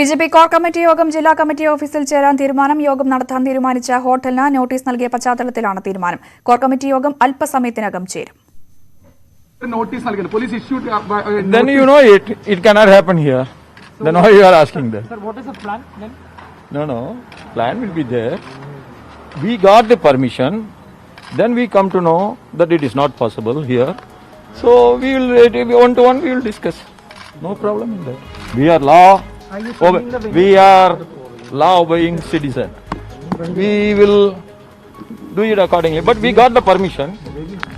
B J P core committee യോഗം ജില്ലാ committee ഓഫീസിൽ ചേരാൻ തീരുമാനം യോഗം നടത്താൻ തീരുമാനിച്ച ഹോട്ടലിന് നോട്ടീസ് നൽകിയ പശ്ചാത്തലത്തിലാണ് തീരുമാനം കോർ കമ്മിറ്റി യോഗം അല്പസമയത്തിനകം ചേരും നോട്ടീസ് നൽകുന്നത് police issued Then you know it, it cannot happen here. Then why you are asking that? Sir, what is the plan then? No, no, plan will be there. We got the permission, then we come to know that it is not possible here. So we will, one to one, we will discuss. No problem in that. We are law, obe- we are law obeying citizen. We will do it accordingly. But we got the permission.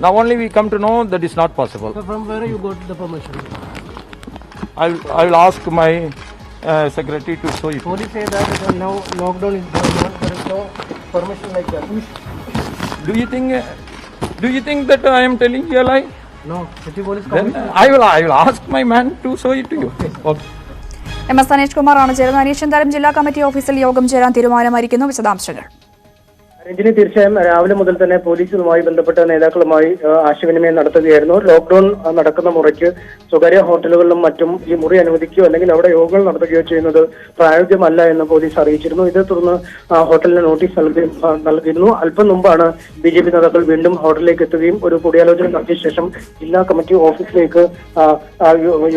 Now only we come to know that it's not possible. So from where you got the permission? I will, I will ask my uh, secretary to show it. Police say that uh, now lockdown is going on. There is no permission like that. Do you think? uh, Do you think that I am telling you a lie? No, city police Then. I will. I will ask my man to show it to you. Okay. M S Aneesh കുമാറാണ് ചേരുന്നത്. അനീഷ് ജില്ലാ committee ഓഫീസിൽ യോഗം ചേരാൻ തീരുമാനമായിരിക്കുന്നു വിശദാംശങ്ങൾ. രഞ്ജിനി തീർച്ചയായും രാവിലെ മുതൽ തന്നെ പോലീസുമായി ബന്ധപ്പെട്ട നേതാക്കളുമായി ആശയവിനിമയം നടത്തുകയായിരുന്നു. ലോക്ഡൌൺ നടക്കുന്ന മുറയ്ക്ക് സ്വകാര്യ ഹോട്ടലുകളിലും മറ്റും ഈ മുറി അനുവദിക്കുകയോ അല്ലെങ്കിൽ അവിടെ യോഗങ്ങൾ നടത്തുകയോ ചെയ്യുന്നത് പ്രായോഗികമല്ല എന്ന് പോലീസ് അറിയിച്ചിരുന്നു. ഇതേ തുടർന്ന് ഹോട്ടലിന് നോട്ടീസ് നൽകി നൽകിയിരുന്നു. അല്പം മുമ്പാണ് ബി ജെ പി നേതാക്കൾ വീണ്ടും ഹോട്ടലിലേക്ക് എത്തുകയും ഒരു കൂടിയാലോചന നടത്തിയ ശേഷം ജില്ലാ കമ്മിറ്റി ഓഫീസിലേക്ക്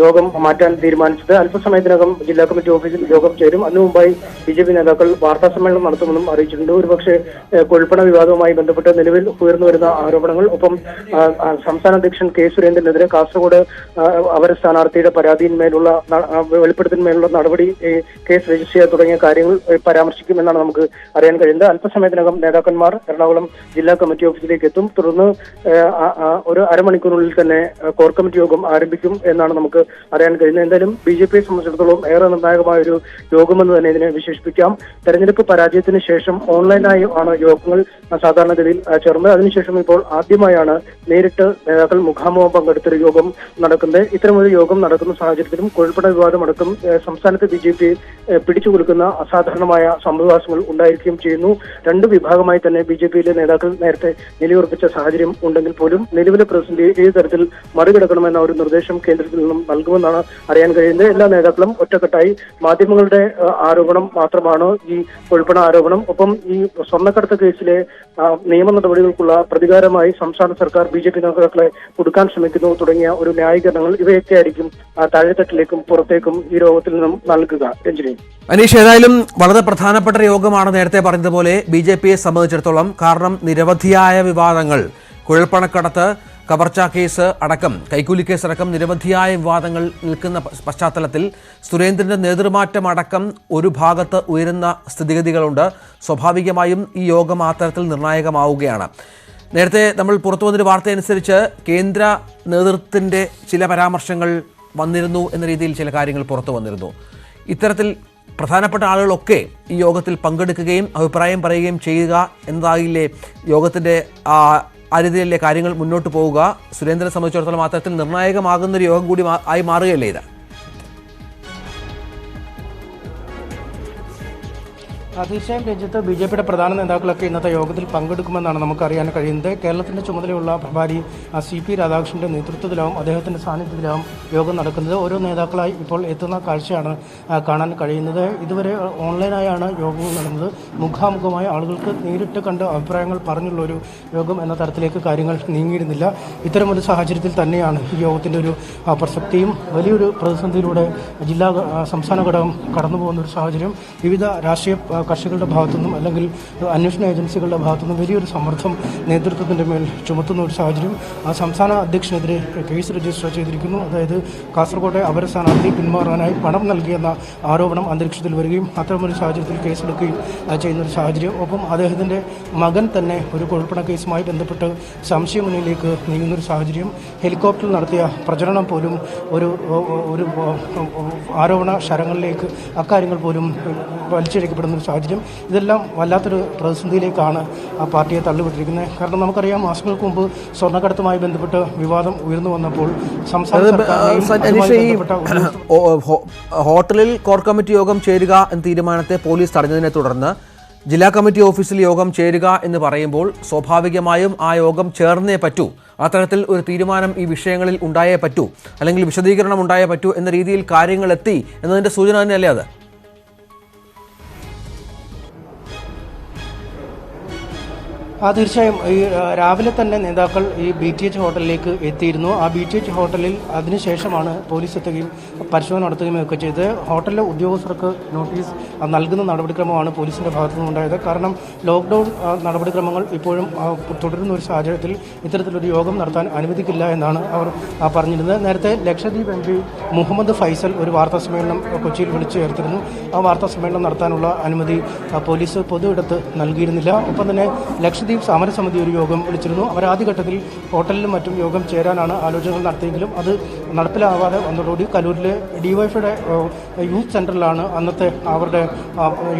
യോഗം മാറ്റാൻ തീരുമാനിച്ചത്. അല്പസമയത്തിനകം ജില്ലാ കമ്മിറ്റി ഓഫീസിൽ യോഗം ചേരും. അതിനു മുമ്പായി ബി ജെ പി നേതാക്കൾ വാർത്താ സമ്മേളനം നടത്തുമെന്നും അറിയിച്ചിട്ടുണ്ട്. ഒരുപക്ഷെ കൊഴുപ്പണ വിവാദവുമായി ബന്ധപ്പെട്ട് നിലവിൽ ഉയർന്നു വരുന്ന ആരോപണങ്ങൾ. ഒപ്പം സംസ്ഥാന അധ്യക്ഷൻ കെ സുരേന്ദ്രനെതിരെ കാസർഗോഡ് അവര സ്ഥാനാർത്ഥിയുടെ പരാതിയിന്മേലുള്ള വെളിപ്പെടുത്തിന്മേലുള്ള നടപടി കേസ് രജിസ്റ്റർ ചെയ്യുക തുടങ്ങിയ കാര്യങ്ങൾ പരാമർശിക്കുമെന്നാണ് നമുക്ക് അറിയാൻ കഴിയുന്നത്. അല്പസമയത്തിനകം നേതാക്കന്മാർ എറണാകുളം ജില്ലാ കമ്മിറ്റി ഓഫീസിലേക്ക് എത്തും. തുടർന്ന് ഒരു അരമണിക്കൂറിനുള്ളിൽ തന്നെ കോർ കമ്മിറ്റി യോഗം ആരംഭിക്കും എന്നാണ് നമുക്ക് അറിയാൻ കഴിയുന്നത്. എന്തായാലും ബി ജെ പിയെ സംബന്ധിച്ചിടത്തോളം ഏറെ നിർണായകമായ ഒരു യോഗമെന്ന് തന്നെ ഇതിനെ വിശേഷിപ്പിക്കാം. തെരഞ്ഞെടുപ്പ് പരാജയത്തിന് ശേഷം ഓൺലൈനായി ആണ് യോഗങ്ങൾ സാധാരണഗതിയിൽ ചേർന്നത് അതിനുശേഷം ഇപ്പോൾ ആദ്യമായാണ് നേരിട്ട് നേതാക്കൾ മുഖാമുഖം പങ്കെടുത്തൊരു യോഗം നടക്കുന്നത്. ഇത്തരമൊരു യോഗം നടക്കുന്ന സാഹചര്യത്തിലും കോഴിപ്പട വിവാദം അടക്കം സംസ്ഥാനത്ത് ബി ജെ പി പിടിച്ചു കൊടുക്കുന്ന അസാധാരണമായ സംഭവവാസങ്ങൾ ഉണ്ടായിരിക്കുകയും ചെയ്യുന്നു. രണ്ട് വിഭാഗമായി തന്നെ ബി ജെ പിയിലെ നേതാക്കൾ നേരത്തെ നിലയുറപ്പിച്ച സാഹചര്യം ഉണ്ടെങ്കിൽ പോലും നിലവിലെ പ്രതിസന്ധി ഏത് തരത്തിൽ മറികടക്കണമെന്ന ഒരു നിർദ്ദേശം കേന്ദ്രത്തിൽ നിന്നും നൽകുമെന്നാണ് അറിയാൻ കഴിയുന്നത്. എല്ലാ നേതാക്കളും ഒറ്റക്കെട്ടായി മാധ്യമങ്ങളുടെ ആരോപണം മാത്രമാണ് ഈ കൊഴുപ്പണ ആരോപണം. ഒപ്പം ഈ സ്വർണക്കടത്ത് കേസിലെ നിയമ നടപടികൾക്കുള്ള പ്രതികാരമായി സംസ്ഥാന സർക്കാർ ബി ജെ പി നേതാക്കളെ കൊടുക്കാൻ ശ്രമിക്കുന്നു തുടങ്ങിയ ഒരു ന്യായീകരണങ്ങൾ ഇവയൊക്കെ ആയിരിക്കും താഴെത്തട്ടിലേക്കും പുറത്തേക്കും ഈ രോഗത്തിൽ നിന്നും നൽകുക. രഞ്ജിനി. അനീഷ് ഏതായാലും വളരെ പ്രധാനപ്പെട്ട യോഗമാണ് നേരത്തെ പറഞ്ഞതുപോലെ ബി ജെ പിയെ സംബന്ധിച്ചിടത്തോളം കാരണം നിരവധിയായ വിവാദങ്ങൾ. കുഴൽപ്പണക്കടത്ത് കവർച്ച കേസ് അടക്കം കൈക്കൂലി കേസ് അടക്കം നിരവധിയായ വിവാദങ്ങൾ നിൽക്കുന്ന പശ്ചാത്തലത്തിൽ സുരേന്ദ്രന്റെ നേതൃമാറ്റം അടക്കം ഒരു ഭാഗത്ത് ഉയരുന്ന സ്ഥിതിഗതികളുണ്ട്. സ്വാഭാവികമായും ഈ യോഗം ആ തരത്തിൽ നിർണായകമാവുകയാണ്. നേരത്തെ നമ്മൾ പുറത്തു വന്നൊരു വാർത്തയനുസരിച്ച് കേന്ദ്ര നേതൃത്വത്തിന്റെ ചില പരാമർശങ്ങൾ വന്നിരുന്നു എന്ന രീതിയിൽ ചില കാര്യങ്ങൾ പുറത്തു വന്നിരുന്നു. ഇത്തരത്തിൽ പ്രധാനപ്പെട്ട ആളുകളൊക്കെ ഈ യോഗത്തിൽ പങ്കെടുക്കുകയും അഭിപ്രായം പറയുകയും ചെയ്യുക എന്നതാകില്ലേ യോഗത്തിന്റെ ആ രീതിയിലല്ലേ കാര്യങ്ങൾ മുന്നോട്ട് പോവുക. സുരേന്ദ്രനെ സംബന്ധിച്ചിടത്തോളം മാത്രത്തിൽ തരത്തിൽ നിർണായകമാകുന്ന ഒരു യോഗം കൂടി ആയി മാറുകയല്ലേ ഇത്? തീർച്ചയായും രഞ്ജിത്ത് ബി ജെ പിയുടെ പ്രധാന നേതാക്കളൊക്കെ ഇന്നത്തെ യോഗത്തിൽ പങ്കെടുക്കുമെന്നാണ് നമുക്കറിയാൻ കഴിയുന്നത്. കേരളത്തിന്റെ ചുമതലയുള്ള പ്രഭാരി സി പി രാധാകൃഷ്ണന്റെ നേതൃത്വത്തിലാവും അദ്ദേഹത്തിന്റെ സാന്നിധ്യത്തിലാവും യോഗം നടക്കുന്നത്. ഓരോ നേതാക്കളായി ഇപ്പോൾ എത്തുന്ന കാഴ്ചയാണ് കാണാൻ കഴിയുന്നത്. ഇതുവരെ ഓൺലൈനായാണ് യോഗങ്ങൾ നടന്നത്. മുഖാമുഖമായി ആളുകൾക്ക് നേരിട്ട് കണ്ട് അഭിപ്രായങ്ങൾ പറഞ്ഞുള്ള ഒരു യോഗം എന്ന തരത്തിലേക്ക് കാര്യങ്ങൾ നീങ്ങിയിരുന്നില്ല. ഇത്തരമൊരു സാഹചര്യത്തിൽ തന്നെയാണ് ഈ യോഗത്തിന്റെ ഒരു പ്രസക്തിയും വലിയൊരു പ്രതിസന്ധിയിലൂടെ ജില്ലാ സംസ്ഥാന ഘടകം കടന്നു പോകുന്ന ഒരു സാഹചര്യം. വിവിധ രാഷ്ട്രീയ കക്ഷികളുടെ ഭാഗത്തുനിന്നും അല്ലെങ്കിൽ അന്വേഷണ ഏജൻസികളുടെ ഭാഗത്തുനിന്നും വലിയൊരു സമ്മർദ്ദം നേതൃത്വത്തിന്റെ മേൽ ചുമത്തുന്ന ഒരു സാഹചര്യം ആ സംസ്ഥാന അധ്യക്ഷനെതിരെ കേസ് രജിസ്റ്റർ ചെയ്തിരിക്കുന്നു. അതായത് കാസർകോട്ടെ അപര സ്ഥാനാർത്ഥി പിന്മാറാനായി പണം നൽകിയെന്ന ആരോപണം അന്തരീക്ഷത്തിൽ വരികയും അത്തരമൊരു സാഹചര്യത്തിൽ കേസെടുക്കുകയും ആ, ചെയ്യുന്ന ഒരു സാഹചര്യം. ഒപ്പം അദ്ദേഹത്തിന്റെ മകൻ തന്നെ ഒരു കൊഴുപ്പണ കേസുമായി ബന്ധപ്പെട്ട് സംശയമുന്നിലേക്ക് നീങ്ങുന്നൊരു സാഹചര്യം. ഹെലികോപ്റ്ററിൽ നടത്തിയ പ്രചരണം പോലും ഒരു ഒരു ആരോപണ ശരങ്ങളിലേക്ക് അക്കാര്യങ്ങൾ പോലും വലിച്ചിഴക്കപ്പെടുന്ന ഒരു സാഹചര്യം. ഇതെല്ലാം വല്ലാത്തൊരു പ്രതിസന്ധിയിലേക്കാണ് ആ പാർട്ടിയെ തള്ളിവിട്ടിരിക്കുന്നത്. കാരണം നമുക്കറിയാം മാസങ്ങൾക്ക് മുമ്പ് സ്വർണക്കടത്തുമായി ബന്ധപ്പെട്ട് വിവാദം ഉയർന്നു വന്നപ്പോൾ ഹോട്ടലിൽ കോർ കമ്മിറ്റി യോഗം ചേരുക എന്ന തീരുമാനത്തെ പോലീസ് തടഞ്ഞതിനെ തുടർന്ന് ജില്ലാ കമ്മിറ്റി ഓഫീസിൽ യോഗം ചേരുക എന്ന് പറയുമ്പോൾ സ്വാഭാവികമായും ആ യോഗം ചേർന്നേ പറ്റൂ. അത്തരത്തിൽ ഒരു തീരുമാനം ഈ വിഷയങ്ങളിൽ ഉണ്ടായേ പറ്റൂ. അല്ലെങ്കിൽ വിശദീകരണം ഉണ്ടായേ പറ്റൂ എന്ന രീതിയിൽ കാര്യങ്ങൾ എത്തി എന്നതിന്റെ സൂചന തന്നെയല്ലേ അത്? ആ തീർച്ചയായും ഈ രാവിലെ തന്നെ നേതാക്കൾ ഈ ബി ടി എച്ച് ഹോട്ടലിലേക്ക് എത്തിയിരുന്നു. ആ ബി ടി എച്ച് ഹോട്ടലിൽ അതിനുശേഷമാണ് പോലീസ് എത്തുകയും പരിശോധന നടത്തുകയും ഒക്കെ ചെയ്ത്. ഹോട്ടലിലെ ഉദ്യോഗസ്ഥർക്ക് നോട്ടീസ് നൽകുന്ന നടപടിക്രമമാണ് പോലീസിന്റെ ഭാഗത്തു നിന്നുണ്ടായത്. കാരണം ലോക്ക്ഡൗൺ നടപടിക്രമങ്ങൾ ഇപ്പോഴും തുടരുന്ന ഒരു സാഹചര്യത്തിൽ ഇത്തരത്തിലൊരു യോഗം നടത്താൻ അനുവദിക്കില്ല എന്നാണ് അവർ പറഞ്ഞിരുന്നത്. നേരത്തെ ലക്ഷദ്വീപ് എം പി മുഹമ്മദ് ഫൈസൽ ഒരു വാർത്താ സമ്മേളനം കൊച്ചിയിൽ വിളിച്ചു ചേർത്തിരുന്നു. ആ വാർത്താ സമ്മേളനം നടത്താനുള്ള അനുമതി പോലീസ് പൊതു ഇടത്ത് നൽകിയിരുന്നില്ല. ഒപ്പം തന്നെ ലക്ഷദ്വീപ് സമരസമിതി ഒരു യോഗം വിളിച്ചിരുന്നു. അവർ ആദ്യഘട്ടത്തിൽ ഹോട്ടലിലും മറ്റും യോഗം ചേരാനാണ് ആലോചനകൾ നടത്തിയെങ്കിലും അത് നടപ്പിലാവാതെ വന്നതോടുകൂടി കലൂരിലെ ഡിവൈഫയുടെ യൂത്ത് സെന്ററിലാണ് അന്നത്തെ അവരുടെ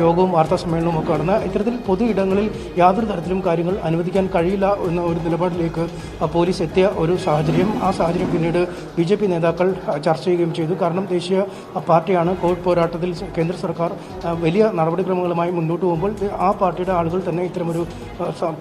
യോഗവും വാർത്താ സമ്മേളനവും ഒക്കെ നടന്നത്. ഇത്തരത്തിൽ പൊതു ഇടങ്ങളിൽ യാതൊരു തരത്തിലും കാര്യങ്ങൾ അനുവദിക്കാൻ കഴിയില്ല എന്ന ഒരു നിലപാടിലേക്ക് പോലീസ് എത്തിയ ഒരു സാഹചര്യം. ആ സാഹചര്യം പിന്നീട് ബി ജെ പി നേതാക്കൾ ചർച്ച ചെയ്യുകയും ചെയ്തു. കാരണം ദേശീയ പാർട്ടിയാണ്. കോവിഡ് പോരാട്ടത്തിൽ കേന്ദ്ര സർക്കാർ വലിയ നടപടിക്രമങ്ങളുമായി മുന്നോട്ട് പോകുമ്പോൾ ആ പാർട്ടിയുടെ ആളുകൾ തന്നെ ഇത്തരമൊരു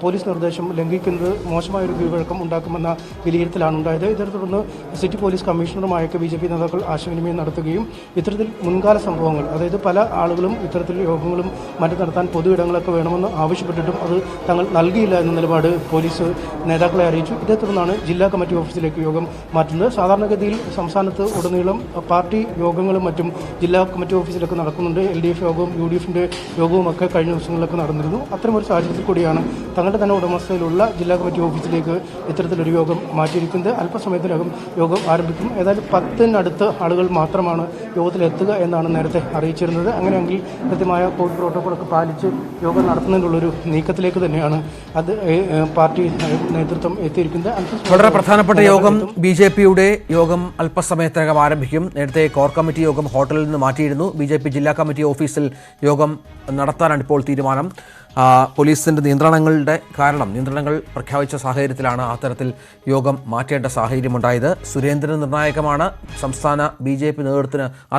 പോലീസ് നിർദ്ദേശം ലംഘിക്കുന്നത് മോശമായൊരു കീഴ്വഴക്കം ഉണ്ടാക്കുമെന്ന വിലയിരുത്തലാണ് ഉണ്ടായത്. ഇതേ തുടർന്ന് സിറ്റി പോലീസ് കമ്മീഷണറുമായൊക്കെ ബി ജെ പി നേതാക്കൾ ആശയവിനിമയം നടത്തുകയും ഇത്തരത്തിൽ മുൻകാല സംഭവങ്ങൾ അതായത് പല ആളുകളും ഇത്തരത്തിൽ യോഗങ്ങളും മറ്റു നടത്താൻ പൊതു ഇടങ്ങളൊക്കെ വേണമെന്ന് ആവശ്യപ്പെട്ടിട്ടും അത് തങ്ങൾ നൽകിയില്ല എന്ന നിലപാട് പോലീസ് നേതാക്കളെ അറിയിച്ചു. ഇതേ തുടർന്നാണ് ജില്ലാ കമ്മിറ്റി ഓഫീസിലേക്ക് യോഗം മാറ്റുന്നത്. സാധാരണഗതിയിൽ സംസ്ഥാനത്ത് ഉടനീളം പാർട്ടി യോഗങ്ങളും മറ്റും ജില്ലാ കമ്മിറ്റി ഓഫീസിലൊക്കെ നടക്കുന്നുണ്ട്. എൽ ഡി എഫ് യോഗവും യു ഡി എഫിന്റെ യോഗവും ഒക്കെ കഴിഞ്ഞ ദിവസങ്ങളിലൊക്കെ നടന്നിരുന്നു. അത്തരമൊരു സാഹചര്യത്തിൽ കൂടിയാണ് തങ്ങളുടെ തന്നെ ഉടമസ്ഥയിലുള്ള ജില്ലാ കമ്മിറ്റി ഓഫീസിലേക്ക് ഇത്തരത്തിലൊരു യോഗം മാറ്റിയിരിക്കുന്നത്. അല്പസമയത്തിനകം യോഗം ആരംഭിക്കും. ഏതായാലും പത്തിനടുത്ത് ആളുകൾ മാത്രമാണ് യോഗത്തിലെത്തുക എന്നാണ് നേരത്തെ അറിയിച്ചിരുന്നത്. അങ്ങനെയെങ്കിൽ കൃത്യമായ കോവിഡ് പ്രോട്ടോകോളൊക്കെ പാലിച്ച് യോഗം നടത്തുന്നതിനുള്ളൊരു നീക്കത്തിലേക്ക് തന്നെയാണ് അത് പാർട്ടി നേതൃത്വം എത്തിയിരിക്കുന്നത്. വളരെ പ്രധാനപ്പെട്ട യോഗം ബി ജെ പിയുടെ യോഗം അല്പസമയത്തിനകം ആരംഭിക്കും. നേരത്തെ കോർ കമ്മിറ്റി യോഗം ഹോട്ടലിൽ നിന്ന് മാറ്റിയിരുന്നു. ബി ജെ പി ജില്ലാ കമ്മിറ്റി ഓഫീസിൽ യോഗം നടത്താനാണ് ഇപ്പോൾ തീരുമാനം. ആ, പോലീസിന്റെ നിയന്ത്രണങ്ങളുടെ കാരണം നിയന്ത്രണങ്ങൾ പ്രഖ്യാപിച്ച സാഹചര്യത്തിലാണ് അത്തരത്തിൽ യോഗം മാറ്റേണ്ട സാഹചര്യമുണ്ടായത്. സുരേന്ദ്രൻ നിർണായകമാണ്. സംസ്ഥാന ബി നേതൃത്വത്തിന്